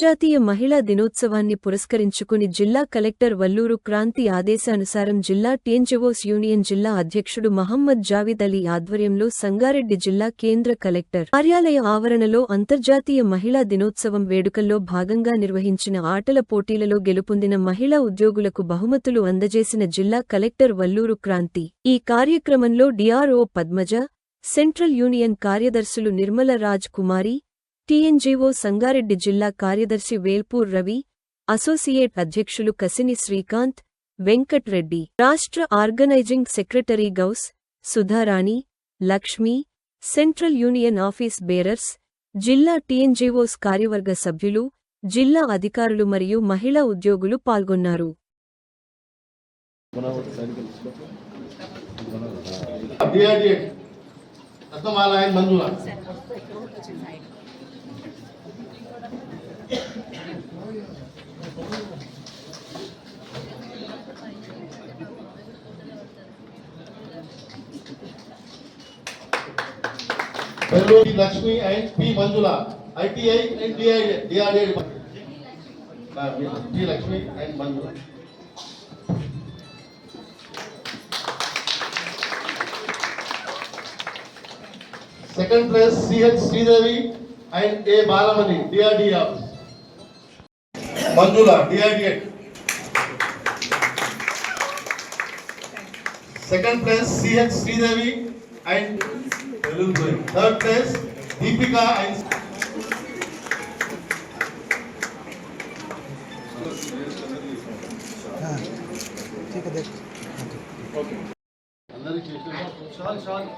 అంతర్జాతీయ మహిళా దినోత్సవాన్ని పురస్కరించుకుని జిల్లా కలెక్టర్ వల్లూరు క్రాంతి ఆదేశానుసారం జిల్లా టిఎన్జిఓస్ యూనియన్ జిల్లా అధ్యక్షుడు మహమ్మద్ జావిద్ అలీ ఆధ్వర్యంలో సంగారెడ్డి జిల్లా కేంద్ర కలెక్టర్ కార్యాలయ ఆవరణలో అంతర్జాతీయ మహిళా దినోత్సవం వేడుకల్లో భాగంగా నిర్వహించిన ఆటల పోటీలలో గెలుపొందిన మహిళా ఉద్యోగులకు బహుమతులు అందజేసిన జిల్లా కలెక్టర్ వల్లూరు క్రాంతి. ఈ కార్యక్రమంలో డిఆర్ఓ పద్మజ సెంట్రల్ యూనియన్ కార్యదర్శులు నిర్మల రాజ్ కుమారి టీఎన్జీఓ సంగారెడ్డి జిల్లా కార్యదర్శి వేల్పూర్ రవి అసోసియేట్ అధ్యక్షులు కసిని శ్రీకాంత్ వెంకట్రెడ్డి రాష్ట్ర organising secretary Ghouse Sudharani Lakshmi central union office bearers జిల్లా టీఎన్జీఓస్ కార్యవర్గ సభ్యులు జిల్లా అధికారులు మరియు మహిళా ఉద్యోగులు పాల్గొన్నారు. DRDA बेलोरी Lakshmi and P Manjula ITI and DID DRD बात जी Lakshmi and Manjula. Second place CH Sridevi and A Balamani, DRD office. Manjula, DRD. Second place CH Sridevi and third place Deepika and ठीक है देख అందరికి చేసిన చాలు చాలు district officer ladies అందరికీ right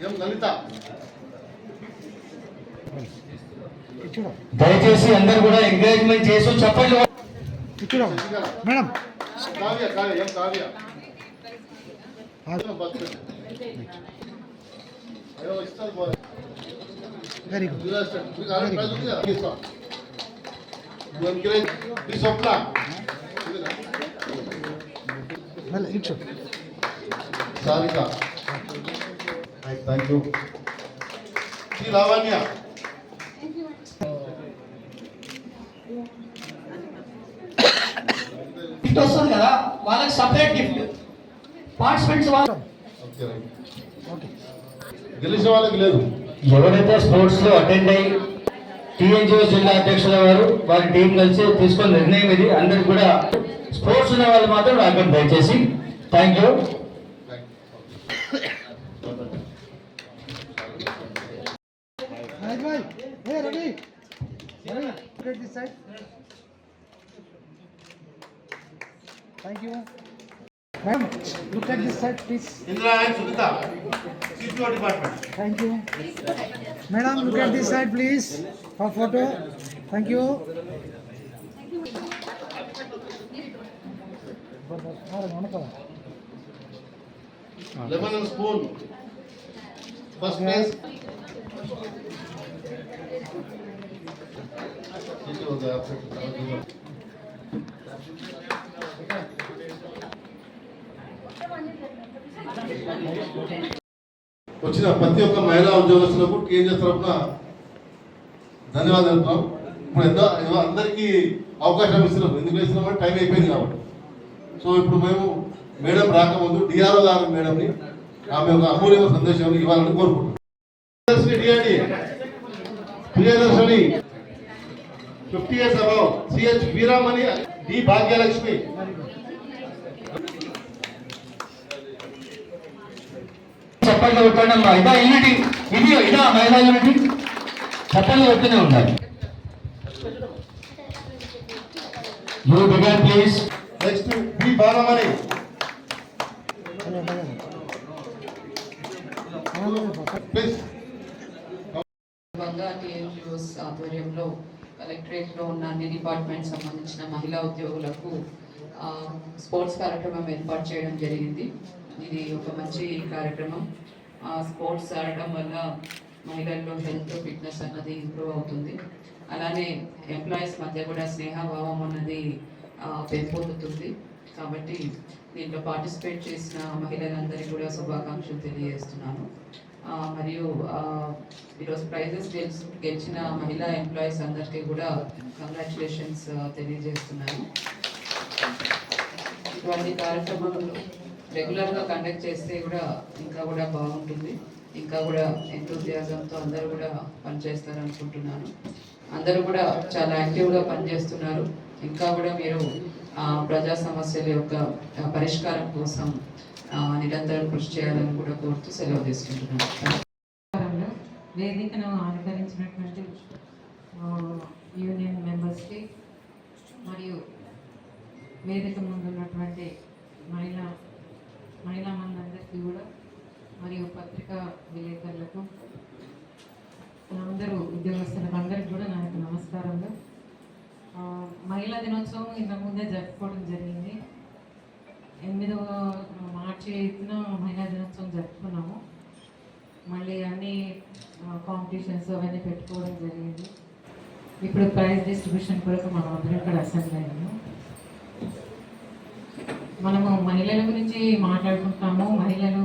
ఎం లలిత దయచేసి అందరు కూడా ఎంకరేజ్మెంట్ చేసి చెప్పండి. మేడం. కావ్య కావ్య ఎం కావ్య? ఆ, bus very good Sarika thank you Shri Lavanya gift వస్తుంది కదా వాళ్ళకి సపరేట్ గిఫ్ట్ పార్టిసిపెంట్స్ వాళ్ళు గెలిచిన వాళ్ళకి లేదు. ఎవరైతే స్పోర్ట్స్లో అటెండ్ అయ్యి టీఎన్జిఓ జిల్లా అధ్యక్షుల వారు వారి టీం కలిసి తీసుకున్న నిర్ణయం ఇది. అందరికి కూడా స్పోర్ట్స్ ఉన్న వాళ్ళు మాత్రం రాకండి దయచేసి. Thank you. Thank you. Ma'am, look at this side, please. Indra and Sunita, CTO department. Thank you. Madam, look at this side, please, for photo. Thank you. Lemon and spoon. First place. Thank you. వచ్చిన ప్రతి ఒక్క మహిళా ఉద్యోగస్తులకు TNS తరఫున ధన్యవాదాలు తెలుపుతున్నాం ఇప్పుడు ఎంతో అందరికీ అవకాశం ఇస్తున్నాం. ఎందుకు ఇస్తున్నాం టైం అయిపోయింది కాబట్టి. సో ఇప్పుడు మేము మేడం రాకముందు డిఆర్ఓ గారు మేడంని. ఆమె ఒక అమూల్యమైన సందేశం ఇవ్వాలని కోరుకుంటున్నాం. Priyadarshini fifty years above CH Veeramani D Bhagyalakshmi. చెప్పండి కొట్టండి అమ్మా ఇదా యూనిటీ? ఇది ఇదా మహిళా యూనిటీ? చెప్పండి కొడుతూనే ఉండాలి. You begin please next B Balamani. Please Banga TNGOs ఆధ్వర్యంలో కలెక్టరేట్లో ఉన్న అన్ని డిపార్ట్మెంట్ సంబంధించిన మహిళా ఉద్యోగులకు స్పోర్ట్స్ కార్యక్రమం ఏర్పాటు చేయడం జరిగింది. ఇది ఒక మంచి కార్యక్రమం. ఆ, స్పోర్ట్స్ ఆడటం వల్ల మహిళల్లో హెల్త్ ఫిట్నెస్ అన్నది ఇంప్రూవ్ అవుతుంది. అలానే ఎంప్లాయీస్ మధ్య కూడా స్నేహభావం అన్నది పెంపొందుతుంది. కాబట్టి దీంట్లో పార్టిసిపేట్ చేసిన మహిళలందరికీ కూడా శుభాకాంక్షలు తెలియజేస్తున్నాను. మరియు ఈరోజు ప్రైజెస్ గెలిచి గెలిచిన మహిళా ఎంప్లాయీస్ అందరికీ కూడా కంగ్రాచులేషన్స్ తెలియజేస్తున్నాను. ఇటువంటి కార్యక్రమాలు రెగ్యులర్గా కండక్ట్ చేస్తే కూడా ఇంకా కూడా బాగుంటుంది. ఇంకా కూడా ఎంతోజియాజంతో అందరూ కూడా పనిచేస్తారు అనుకుంటున్నాను అందరూ కూడా చాలా యాక్టివ్గా పనిచేస్తున్నారు. ఇంకా కూడా మీరు ప్రజా సమస్యల యొక్క పరిష్కారం కోసం నిరంతరం కృషి చేయాలని కూడా కోరుతూ సెలవు తీసుకుంటున్నాను. వేదికను అలంకరించినటువంటి యూనియన్ మెంబర్స్కి మరియు వేదిక ముందున్నటువంటి మహిళా మహిళా మనందరికీ కూడా మరియు పత్రికా విలేకరులకు అందరూ ఉద్యోగస్తులకు అందరికీ కూడా నా యొక్క నమస్కారంలో మహిళా దినోత్సవం ఇంతకు ముందే జరుపుకోవడం జరిగింది. ఎనిమిదవ మార్చి ఎయిత్న మహిళా దినోత్సవం జరుపుకున్నాము. మళ్ళీ అన్ని కాంపిటీషన్స్ అవన్నీ పెట్టుకోవడం జరిగింది. ఇప్పుడు ప్రైజ్ డిస్ట్రిబ్యూషన్ కొరకు మనం అందరం ఇక్కడ అసెంబ్లీ అయ్యాము. మనము మహిళల గురించి మాట్లాడుకుంటాము మహిళలు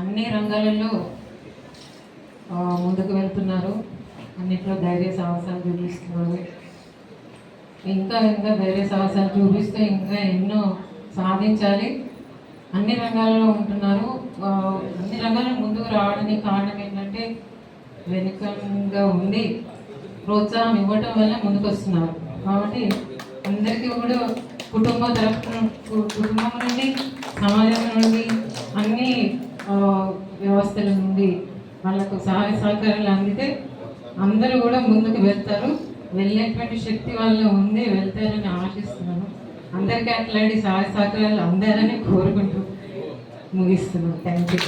అన్ని రంగాలలో ముందుకు వెళ్తున్నారు. అన్నిట్లో ధైర్య సాహసాలు చూపిస్తున్నారు. ఇంకా ఇంకా ధైర్య సాహసాలు చూపిస్తూ ఇంకా ఎన్నో సాధించాలి. అన్ని రంగాలలో ఉంటున్నారు. అన్ని రంగాల్లో ముందుకు రావడానికి కారణం ఏంటంటే వెనుకంగా ఉండి ప్రోత్సాహం ఇవ్వటం వల్ల ముందుకు వస్తున్నారు కాబట్టి అందరికీ కూడా కుటుంబ తరఫున కు- కుటుంబం నుండి సమాజం నుండి అన్ని వ్యవస్థల నుండి వాళ్ళకు సహాయ సహకారాలు అందితే అందరూ కూడా ముందుకు వెళ్తారు. వెళ్ళేటువంటి శక్తి వాళ్ళలో ఉంది వెళ్తారని ఆశిస్తున్నాను. అందరికీ అట్లాంటి సహాయ సహకారాలు అందాలని కోరుకుంటూ ముగిస్తున్నాను. Thank you